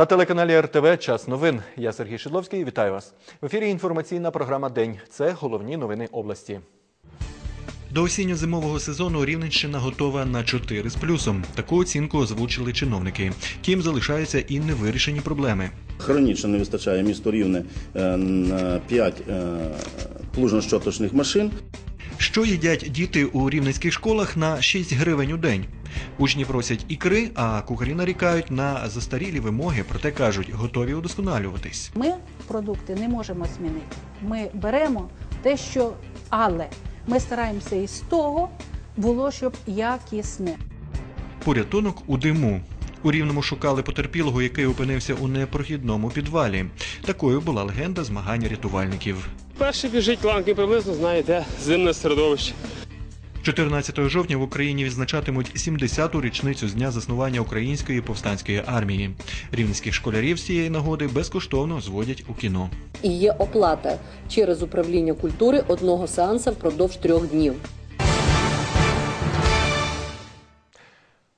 На телеканалі РТВ Час новин. Я Сергій Шидловський. Вітаю вас. В ефірі інформаційна програма День. Це головні новини області. До осінньо-зимового сезону Рівненщина готова на 4 з плюсом. Таку оцінку озвучили чиновники. Тим залишаються і невирішені проблеми. Хронічно не вистачає місто Рівне е, на 5 плужно-щоточних машин. Що їдять діти у рівненських школах на 6 гривень у день? Учні просять ікри, а кухарі нарікають на застарілі вимоги, проте кажуть, готові удосконалюватись. Ми продукти не можемо змінити. Ми беремо те, що але ми стараємося із того було, щоб якісне. Порятунок у диму. У рівному шукали потерпілого, який опинився у непрохідному підвалі. Такою була легенда змагання рятувальників. Перший біжить ланки приблизно знає, де зимне середовище. 14 жовтня в Україні відзначатимуть 70-ту річницю з дня заснування української повстанської армії. Рівненських школярів з цієї нагоди безкоштовно зводять у кіно. і є оплата через управління культури одного сеанса впродовж трьох днів.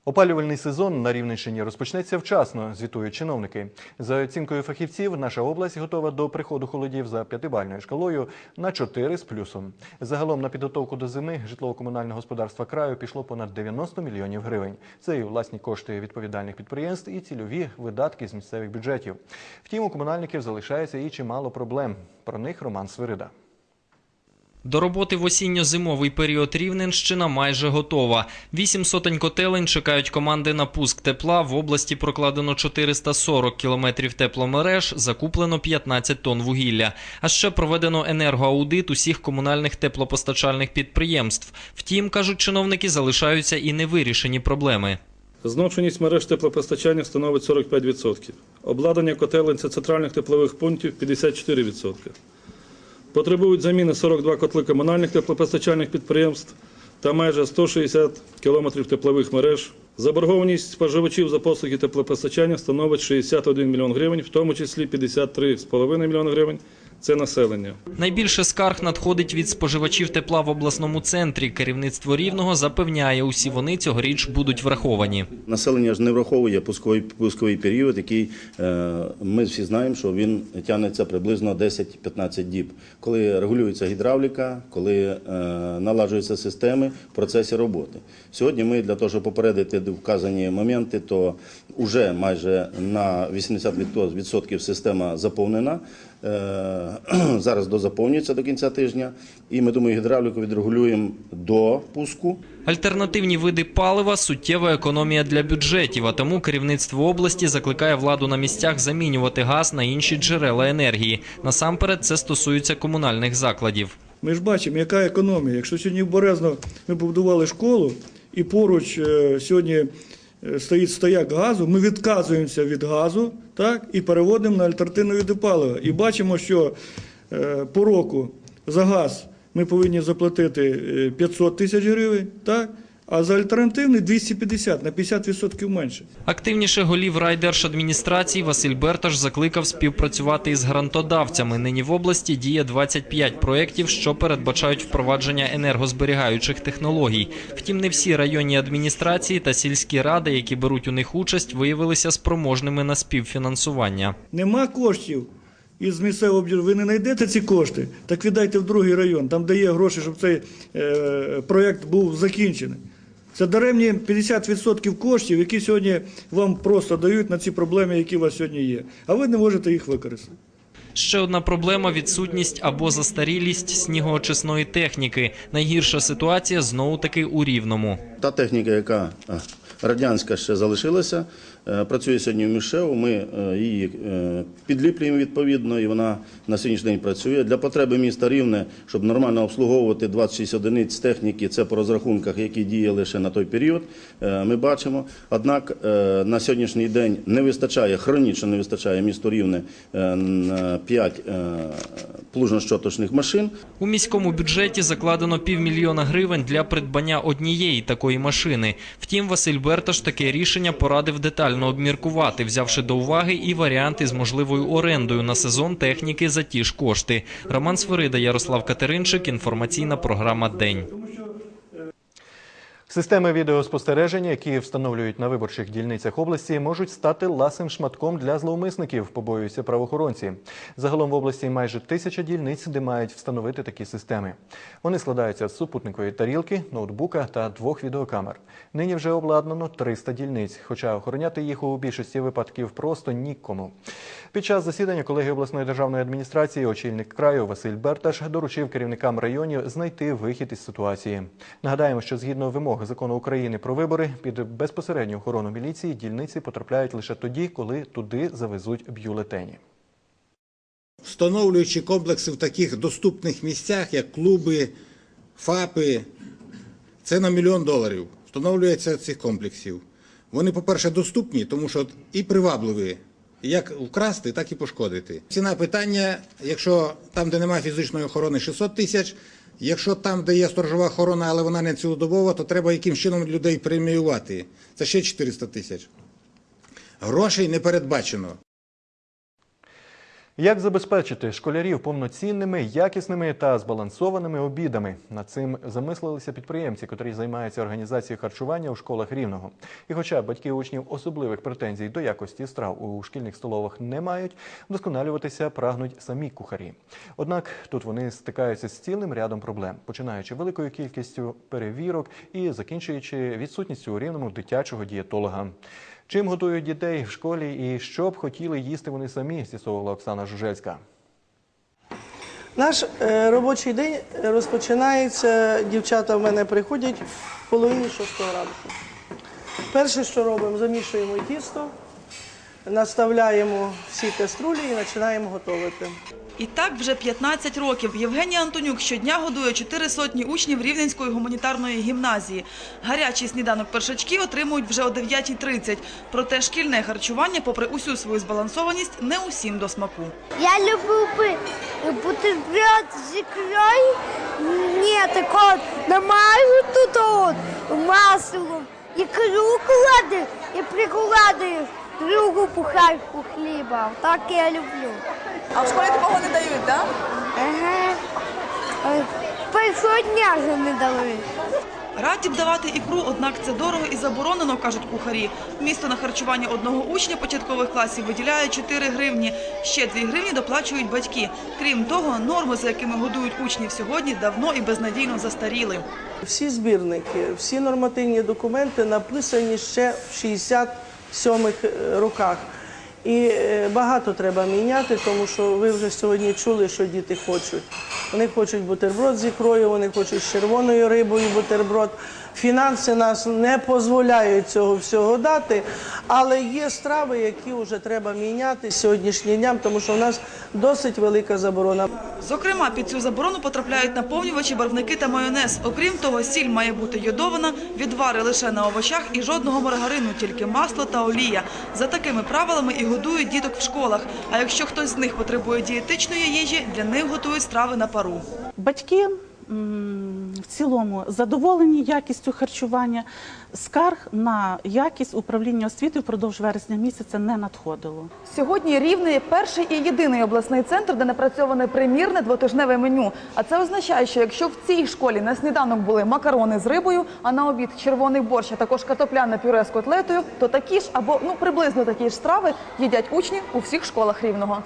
Опалювальний сезон на Рівненщині розпочнеться вчасно, звітують чиновники. За оцінкою фахівців, наша область готова до приходу холодів за п'ятибальною шкалою на 4 з плюсом. Загалом на підготовку до зими житлово-комунального господарства краю пішло понад 90 мільйонів гривень. Це і власні кошти відповідальних підприємств, і цільові видатки з місцевих бюджетів. Втім, у комунальників залишається і чимало проблем. Про них Роман Свирида. До роботи в осінньо-зимовий період Рівненщина майже готова. Вісім сотень котелень чекають команди на пуск тепла. В області прокладено 440 кілометрів тепломереж, закуплено 15 тонн вугілля. А ще проведено енергоаудит усіх комунальних теплопостачальних підприємств. Втім, кажуть чиновники, залишаються і невирішені проблеми. Зношеність мереж теплопостачання становить 45%. Обладнання котелень та центральних теплових пунктів 54%. Потребують заміни 42 котли комунальних теплопостачальних підприємств та майже 160 кілометрів теплових мереж. Заборгованість споживачів за послуги теплопостачання становить 61 мільйон гривень, в тому числі 53,5 мільйона гривень – це населення. Найбільше скарг надходить від споживачів тепла в обласному центрі. Керівництво рівного запевняє, усі вони цьогоріч будуть враховані. Населення ж не враховує пусковий, пусковий період, який е, ми всі знаємо, що він тягнеться приблизно 10-15 діб. Коли регулюється гідравліка, коли е, наладжуються системи в процесі роботи. Сьогодні ми для того, щоб попередити вказані моменти, то вже майже на 80% система заповнена. Е, Зараз дозаповнюється до кінця тижня, і ми думаю, гідравліку відрегулюємо до пуску. Альтернативні види палива суттєва економія для бюджетів. А тому керівництво області закликає владу на місцях замінювати газ на інші джерела енергії. Насамперед, це стосується комунальних закладів. Ми ж бачимо, яка економія. Якщо сьогодні в Березно ми побудували школу і поруч е, сьогодні стоїть стояк газу, ми відказуємося від газу так, і переводимо на альтернативне палива. І бачимо, що е, по року за газ ми повинні заплатити е, 500 тисяч гривень, так, а за альтернативний 250 на 50% менше. Активніше голів райдержадміністрації Василь Берташ закликав співпрацювати із грантодавцями. Нині в області діє 25 проєктів, що передбачають впровадження енергозберігаючих технологій. Втім, не всі районні адміністрації та сільські ради, які беруть у них участь, виявилися спроможними на співфінансування. Нема коштів із місцевого бюджету, ви не знайдете ці кошти, так віддайте в другий район, там де є гроші, щоб цей е, проєкт був закінчений. Це даремні 50% коштів, які сьогодні вам просто дають на ці проблеми, які у вас сьогодні є. А ви не можете їх використати. Ще одна проблема відсутність або застарілість снігоочисної техніки. Найгірша ситуація знову таки у рівному. Та техніка, яка радянська ще залишилася, працює сьогодні в Мішеву. Ми е, її е, підліплюємо відповідно, і вона на сьогоднішній день працює. Для потреби міста Рівне, щоб нормально обслуговувати 26 одиниць техніки, це по розрахунках, які діяли ще на той період. е, Ми бачимо. Однак е, на сьогоднішній день не вистачає, хронічно не вистачає місту Рівне е, на 5 плужно-щоточних машин. У міському бюджеті закладено півмільйона гривень для придбання однієї такої машини. Втім, Василь Берташ таке рішення порадив детально обміркувати, взявши до уваги і варіанти з можливою орендою на сезон техніки за ті ж кошти. Роман Свирида, Ярослав Катеринчик. Інформаційна програма День. Системи відеоспостереження, які встановлюють на виборчих дільницях області, можуть стати ласим шматком для зловмисників, побоюються правоохоронці. Загалом в області майже тисяча дільниць, де мають встановити такі системи. Вони складаються з супутникової тарілки, ноутбука та двох відеокамер. Нині вже обладнано 300 дільниць, хоча охороняти їх у більшості випадків просто нікому. Під час засідання колеги обласної державної адміністрації очільник краю Василь Берташ доручив керівникам районів знайти вихід із ситуації. Нагадаємо, що згідно вимог закону України про вибори під безпосередню охорону міліції дільниці потрапляють лише тоді, коли туди завезуть бюлетені. встановлюючи комплекси в таких доступних місцях, як клуби, ФАПи, це на мільйон доларів. Встановлюється цих комплексів. Вони, по-перше, доступні, тому що і привабливі. Як вкрасти, так і пошкодити. Ціна питання, якщо там, де немає фізичної охорони, 600 тисяч. Якщо там, де є сторожова охорона, але вона не цілодобова, то треба яким чином людей преміювати. Це ще 400 тисяч. Грошей не передбачено. Як забезпечити школярів повноцінними, якісними та збалансованими обідами? Над цим замислилися підприємці, котрі займаються організацією харчування у школах рівного. І хоча батьки учнів особливих претензій до якості страв у шкільних столовах не мають, вдосконалюватися прагнуть самі кухарі. Однак тут вони стикаються з цілим рядом проблем, починаючи великою кількістю перевірок і закінчуючи відсутністю у рівному дитячого дієтолога. Чим готують дітей в школі і що б хотіли їсти вони самі, з'ясовувала Оксана Жужельська. Наш е, робочий день розпочинається. Дівчата в мене приходять в половині шостого ранку. Перше, що робимо, замішуємо тісто, наставляємо всі каструлі і починаємо готувати. І так вже 15 років Євгенія Антонюк щодня годує чотири сотні учнів Рівненської гуманітарної гімназії. Гарячий сніданок першачки отримують вже о 9.30. Проте шкільне харчування, попри усю свою збалансованість, не усім до смаку. Я люблю би бутерброд з ікрою. Ні, так от намажу тут от маслом. Ікру кладу і прикладаю другу пухарку хліба. Так я люблю. А в школі такого не дають, так? Ага. Е, Першого дня вже не дали. Раді б давати ікру, однак це дорого і заборонено, кажуть кухарі. Місто на харчування одного учня початкових класів виділяє 4 гривні. Ще 2 гривні доплачують батьки. Крім того, норми, за якими годують учнів сьогодні, давно і безнадійно застаріли. Всі збірники, всі нормативні документи написані ще в 67-х роках. І е, багато треба міняти, тому що ви вже сьогодні чули, що діти хочуть. Вони хочуть бутерброд з ікрою, вони хочуть з червоною рибою бутерброд. Фінанси нас не дозволяють цього всього дати, але є страви, які вже треба міняти сьогоднішнім дням, тому що в нас досить велика заборона. Зокрема, під цю заборону потрапляють наповнювачі, барвники та майонез. Окрім того, сіль має бути йодована, відвари лише на овочах і жодного маргарину, тільки масло та олія. За такими правилами і годують діток в школах. А якщо хтось з них потребує дієтичної їжі, для них готують страви на пару. Батьки в цілому задоволені якістю харчування. Скарг на якість управління освіти впродовж вересня місяця не надходило. Сьогодні Рівне – перший і єдиний обласний центр, де напрацьоване примірне двотижневе меню. А це означає, що якщо в цій школі на сніданок були макарони з рибою, а на обід червоний борщ, а також картопляне пюре з котлетою, то такі ж або ну приблизно такі ж страви їдять учні у всіх школах Рівного.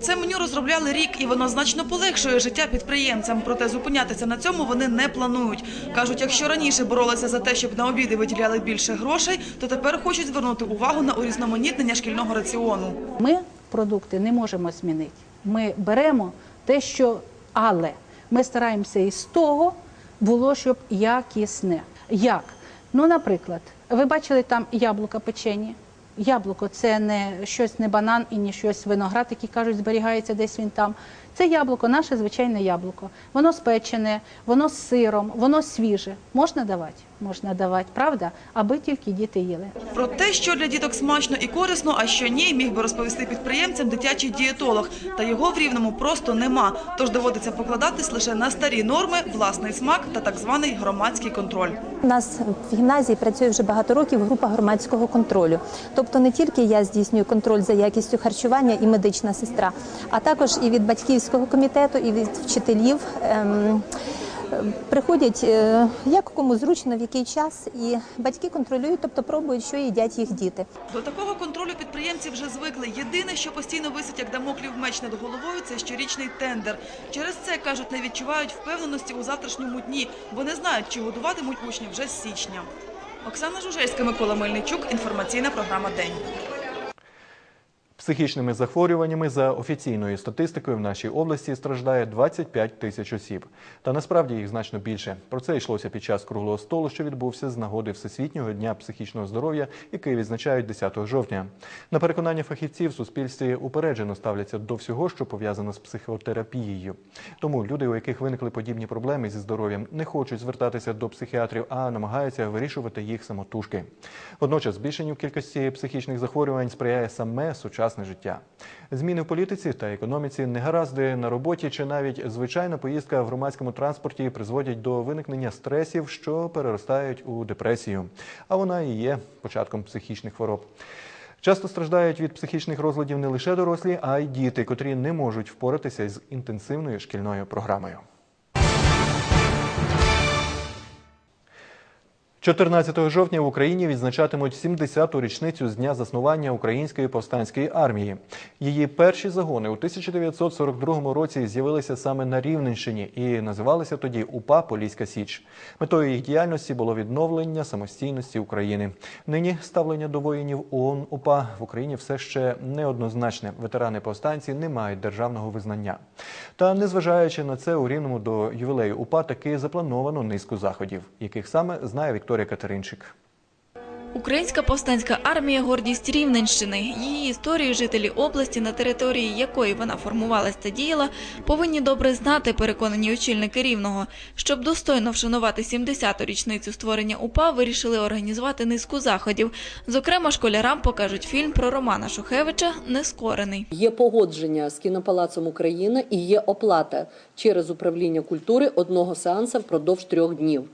Це меню розробляли рік, і воно значно полегшує життя підприємцям. Проте зупинятися на цьому вони не планують. Кажуть, якщо раніше боролися за те, щоб на обіди виділяли більше грошей, то тепер хочуть звернути увагу на урізноманітнення шкільного раціону. Ми продукти не можемо змінити. Ми беремо те, що але ми стараємося із того було, щоб якісне. Як? Ну, наприклад, ви бачили там яблука печені. Яблуко це не щось не банан і не щось виноград, які кажуть, зберігається десь він там. Це яблуко, наше звичайне яблуко. Воно спечене, воно з сиром, воно свіже. Можна давати? Можна давати, правда? Аби тільки діти їли. Про те, що для діток смачно і корисно, а що ні, міг би розповісти підприємцям дитячий дієтолог. Та його в Рівному просто нема. Тож доводиться покладатись лише на старі норми, власний смак та так званий громадський контроль. У нас в гімназії працює вже багато років група громадського контролю. Тобто не тільки я здійснюю контроль за якістю харчування і медична сестра, а також і від батьківського комітету, і від вчителів. Ем, Приходять е, як кому зручно, в який час, і батьки контролюють, тобто пробують, що їдять їх діти. До такого контролю підприємці вже звикли. Єдине, що постійно висить як дамоклів меч над головою, це щорічний тендер. Через це, кажуть, не відчувають впевненості у завтрашньому дні, бо не знають, чи годуватимуть учнів вже з січня. Оксана Жужельська, Микола Мельничук. Інформаційна програма «День». Психічними захворюваннями за офіційною статистикою в нашій області страждає 25 тисяч осіб. Та насправді їх значно більше. Про це йшлося під час круглого столу, що відбувся з нагоди Всесвітнього дня психічного здоров'я, який відзначають 10 жовтня. На переконання фахівців в суспільстві упереджено ставляться до всього, що пов'язано з психотерапією. Тому люди, у яких виникли подібні проблеми зі здоров'ям, не хочуть звертатися до психіатрів, а намагаються вирішувати їх самотужки. Водночас збільшенню кількості психічних захворювань сприяє саме сучасне життя. Зміни в політиці та економіці, негаразди на роботі чи навіть звичайна поїздка в громадському транспорті призводять до виникнення стресів, що переростають у депресію. А вона і є початком психічних хвороб. Часто страждають від психічних розладів не лише дорослі, а й діти, котрі не можуть впоратися з інтенсивною шкільною програмою. 14 жовтня в Україні відзначатимуть 70-ту річницю з дня заснування Української повстанської армії. Її перші загони у 1942 році з'явилися саме на Рівненщині і називалися тоді УПА Поліська Січ. Метою їх діяльності було відновлення самостійності України. Нині ставлення до воїнів ООН УПА в Україні все ще неоднозначне. Ветерани повстанці не мають державного визнання. Та незважаючи на це, у рівному до ювілею УПА таки заплановано низку заходів, яких саме знає Вікторія Катеринчик. Українська повстанська армія – гордість Рівненщини. Її історію жителі області, на території якої вона формувалась та діяла, повинні добре знати, переконані очільники Рівного. Щоб достойно вшанувати 70-ту річницю створення УПА, вирішили організувати низку заходів. Зокрема, школярам покажуть фільм про Романа Шухевича «Нескорений». Є погодження з кінопалацом Україна і є оплата через управління культури одного сеанса впродовж трьох днів.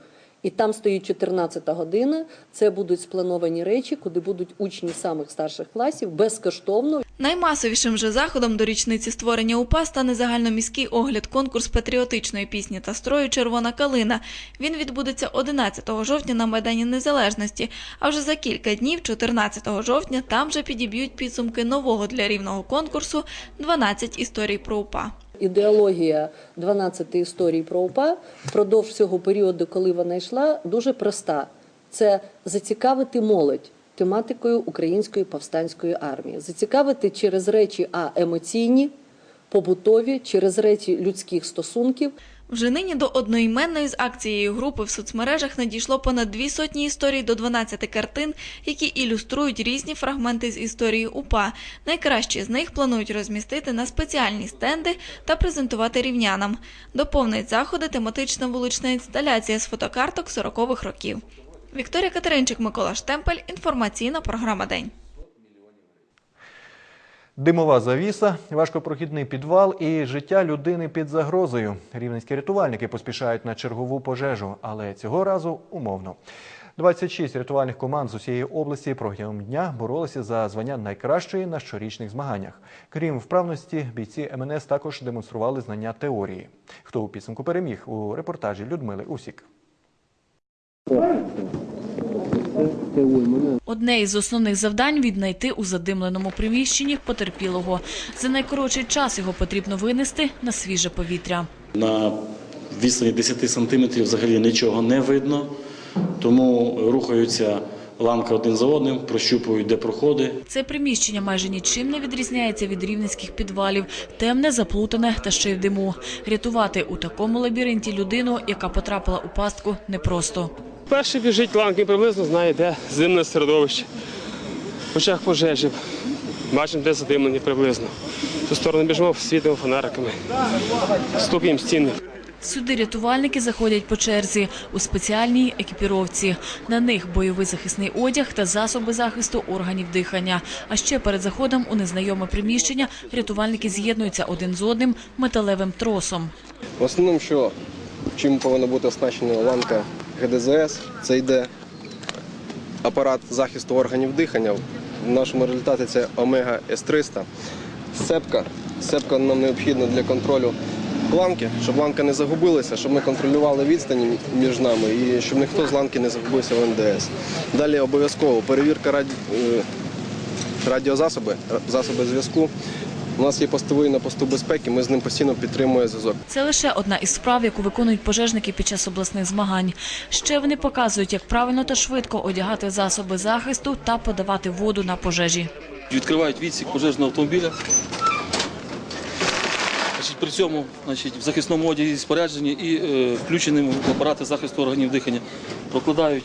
І там стоїть 14 година. Це будуть сплановані речі, куди будуть учні самих старших класів безкоштовно Наймасовішим же заходом до річниці створення УПА стане загальноміський огляд конкурс патріотичної пісні та строю Червона калина. Він відбудеться 11 жовтня на Майдані Незалежності. А вже за кілька днів, 14 жовтня, там же підіб'ють підсумки нового для рівного конкурсу 12 історій про УПА. Ідеологія 12 історій про УПА впродовж цього періоду, коли вона йшла, дуже проста: це зацікавити молодь тематикою української повстанської армії, зацікавити через речі а емоційні, побутові, через речі людських стосунків. Вже нині до одноіменної з акцією групи в соцмережах надійшло понад дві сотні історій до 12 картин, які ілюструють різні фрагменти з історії УПА. Найкращі з них планують розмістити на спеціальні стенди та презентувати рівнянам. Доповнить заходи тематична вулична інсталяція з фотокарток 40-х років. Вікторія Катеринчик, Микола Штемпель. Інформаційна програма День. Димова завіса, важкопрохідний підвал і життя людини під загрозою. Рівненські рятувальники поспішають на чергову пожежу, але цього разу умовно. 26 рятувальних команд з усієї області протягом дня боролися за звання найкращої на щорічних змаганнях. Крім вправності, бійці МНС також демонстрували знання теорії. Хто у підсумку переміг у репортажі Людмили Усік. Одне із основних завдань – віднайти у задимленому приміщенні потерпілого. За найкоротший час його потрібно винести на свіже повітря. На відстані 10 сантиметрів взагалі нічого не видно, тому рухаються ланка один за одним, прощупують, де проходи. Це приміщення майже нічим не відрізняється від рівненських підвалів. Темне, заплутане та ще й в диму. Рятувати у такому лабіринті людину, яка потрапила у пастку, непросто. Перший біжить ланки приблизно знає, де зимне середовище. В очах пожежі. Бачимо, де задимлені приблизно. В ту сторону біжимо, світимо фонариками. Стукаємо стіни. Сюди рятувальники заходять по черзі у спеціальній екіпіровці. На них бойовий захисний одяг та засоби захисту органів дихання. А ще перед заходом у незнайоме приміщення рятувальники з'єднуються один з одним металевим тросом. В основному, що чим повинна бути оснащена ланка ГДЗС, це йде апарат захисту органів дихання. В нашому результаті це Омега С300. Сепка. Сепка нам необхідна для контролю ланки, щоб ланка не загубилася, щоб ми контролювали відстані між нами і щоб ніхто з ланки не загубився в НДС. Далі обов'язково перевірка раді... е, радіозасоби, засоби зв'язку. У нас є постовий на посту безпеки, ми з ним постійно підтримуємо зв'язок. Це лише одна із справ, яку виконують пожежники під час обласних змагань. Ще вони показують, як правильно та швидко одягати засоби захисту та подавати воду на пожежі. Відкривають відсік пожежного автомобіля. При цьому значить, в захисному одязі спорядженні і е, в апарати захисту органів дихання прокладають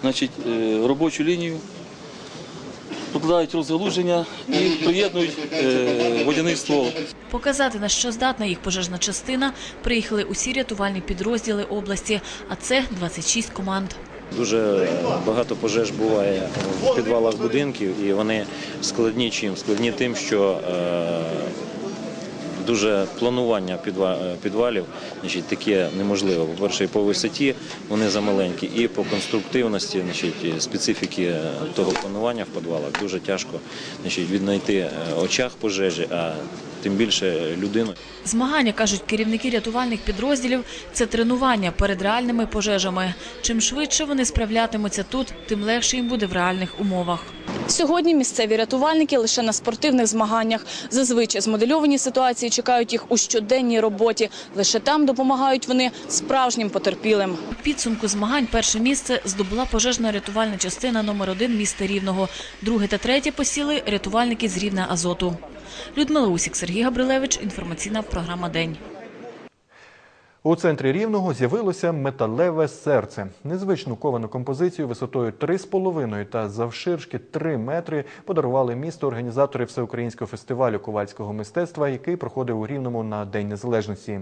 значить, е, робочу лінію, прокладають розгалуження і приєднують водяництво. водяний ствол. Показати, на що здатна їх пожежна частина, приїхали усі рятувальні підрозділи області, а це 26 команд. Дуже багато пожеж буває в підвалах будинків, і вони складні чим? Складні тим, що е, дуже планування підвалів значить, таке неможливе. По-перше, і по висоті вони замаленькі, і по конструктивності, значить, специфіки того планування в підвалах дуже тяжко значить, віднайти очах очаг пожежі, а тим більше людину. Змагання, кажуть керівники рятувальних підрозділів, це тренування перед реальними пожежами. Чим швидше вони справлятимуться тут, тим легше їм буде в реальних умовах. Сьогодні місцеві рятувальники лише на спортивних змаганнях. Зазвичай змодельовані ситуації чекають їх у щоденній роботі. Лише там допомагають вони справжнім потерпілим. У підсумку змагань перше місце здобула пожежна рятувальна частина номер 1 міста Рівного. Друге та третє посіли рятувальники з Рівна Азоту. Людмила Усік, Сергій Габрилевич. Інформаційна програма День. У центрі Рівного з'явилося металеве серце. Незвичну ковану композицію висотою 3,5 та завширшки 3 метри подарували місту організатори всеукраїнського фестивалю ковальського мистецтва, який проходив у Рівному на День Незалежності.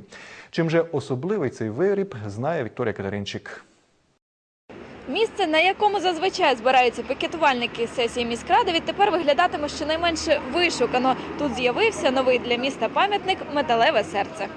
Чим же особливий цей виріб, знає Вікторія Катеринчик. Місце, на якому зазвичай збираються пікетувальники сесії міськради, відтепер виглядатиме щонайменше вишукано. Тут з'явився новий для міста пам'ятник металеве серце.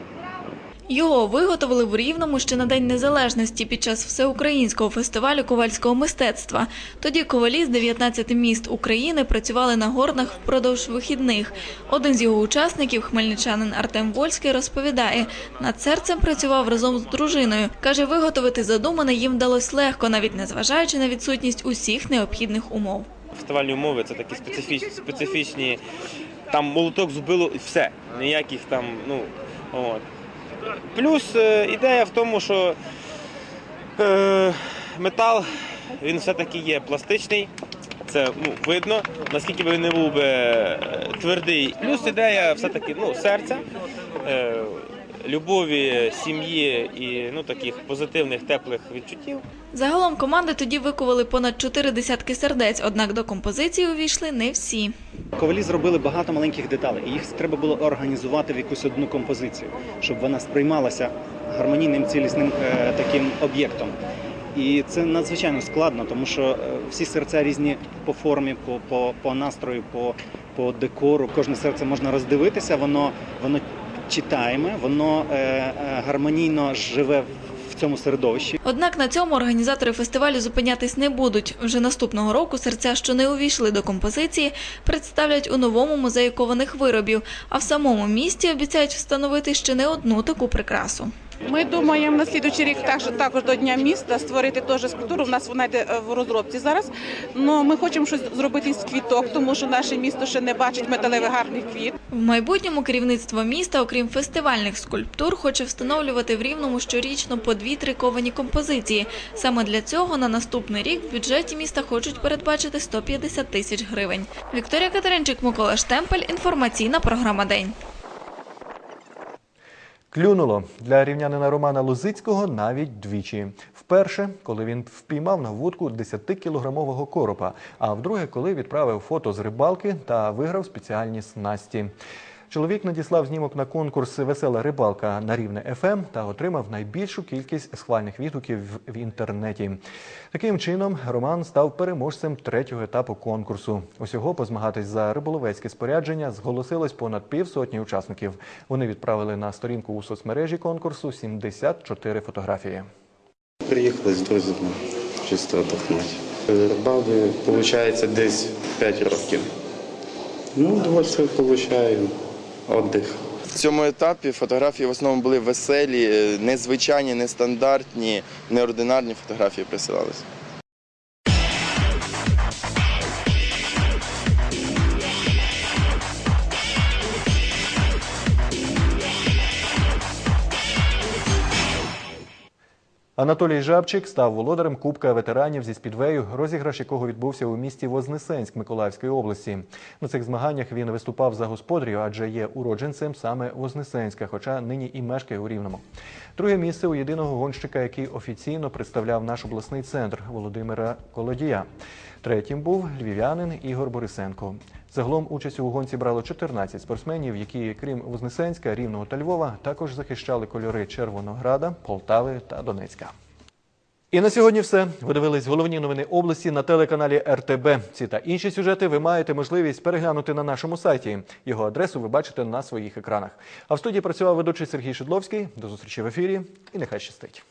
Його виготовили в Рівному ще на День Незалежності під час всеукраїнського фестивалю ковальського мистецтва. Тоді ковалі з 19 міст України працювали на горнах впродовж вихідних. Один з його учасників, хмельничанин Артем Вольський, розповідає, над серцем працював разом з дружиною. Каже, виготовити задумане їм вдалося легко, навіть незважаючи на відсутність усіх необхідних умов. Фестивальні умови це такі специфічні, специфічні. Там молоток зубило і все. Ніяких там, ну от. Плюс е, ідея в тому, що е, метал він все-таки є пластичний. Це ну, видно, наскільки би він не був би е, твердий. Плюс ідея все-таки ну, серця, любові, сім'ї і ну, таких позитивних, теплих відчуттів. Загалом команди тоді викували понад чотири десятки сердець, однак до композиції увійшли не всі. Ковалі зробили багато маленьких деталей, і їх треба було організувати в якусь одну композицію, щоб вона сприймалася гармонійним цілісним е, таким об'єктом. І це надзвичайно складно, тому що е, всі серця різні по формі, по, по, по настрою, по, по декору. Кожне серце можна роздивитися, воно, воно читаємо, воно е, е, гармонійно живе в цьому середовищі. Однак на цьому організатори фестивалю зупинятись не будуть. Вже наступного року серця, що не увійшли до композиції, представлять у новому музеї кованих виробів. А в самому місті обіцяють встановити ще не одну таку прикрасу. Ми думаємо на слідуючий рік також, також до Дня міста створити теж скульптуру. У нас вона йде е, в розробці зараз. Ну ми хочемо щось зробити з квіток, тому що наше місто ще не бачить металевих гарних квіт. В майбутньому керівництво міста, окрім фестивальних скульптур, хоче встановлювати в Рівному щорічно по дві-три ковані композиції. Саме для цього на наступний рік в бюджеті міста хочуть передбачити 150 тисяч гривень. Вікторія Катеринчик, Микола Штемпель. Інформаційна програма День. Клюнуло для рівнянина Романа Лозицького навіть двічі. Вперше, коли він впіймав на вудку 10-кілограмового коропа, а вдруге, коли відправив фото з рибалки та виграв спеціальні снасті. Чоловік надіслав знімок на конкурс Весела рибалка на рівне ФМ та отримав найбільшу кількість схвальних відгуків в- інтернеті. Таким чином, Роман став переможцем третього етапу конкурсу. Усього позмагатись за риболовецьке спорядження зголосилось понад півсотні учасників. Вони відправили на сторінку у соцмережі конкурсу 74 фотографії. Приїхали з друзями чисто отдохнути. Рибалки, виходить, десь 5 років. Ну, удовольствие получаю, отдих. В цьому етапі фотографії в основному були веселі, е, незвичайні, нестандартні, неординарні фотографії присилалися. Анатолій Жабчик став володарем Кубка ветеранів зі спідвею, розіграш якого відбувся у місті Вознесенськ Миколаївської області. На цих змаганнях він виступав за господарів, адже є уродженцем саме Вознесенська, хоча нині і мешкає у Рівному. Друге місце у єдиного гонщика, який офіційно представляв наш обласний центр Володимира Колодія. Третім був львів'янин Ігор Борисенко. Загалом участь у гонці брало 14 спортсменів, які, крім Вознесенська, Рівного та Львова, також захищали кольори Червонограда, Полтави та Донецька. І на сьогодні все. Ви дивились головні новини області на телеканалі РТБ. Ці та інші сюжети ви маєте можливість переглянути на нашому сайті. Його адресу ви бачите на своїх екранах. А в студії працював ведучий Сергій Шедловський. До зустрічі в ефірі і нехай щастить.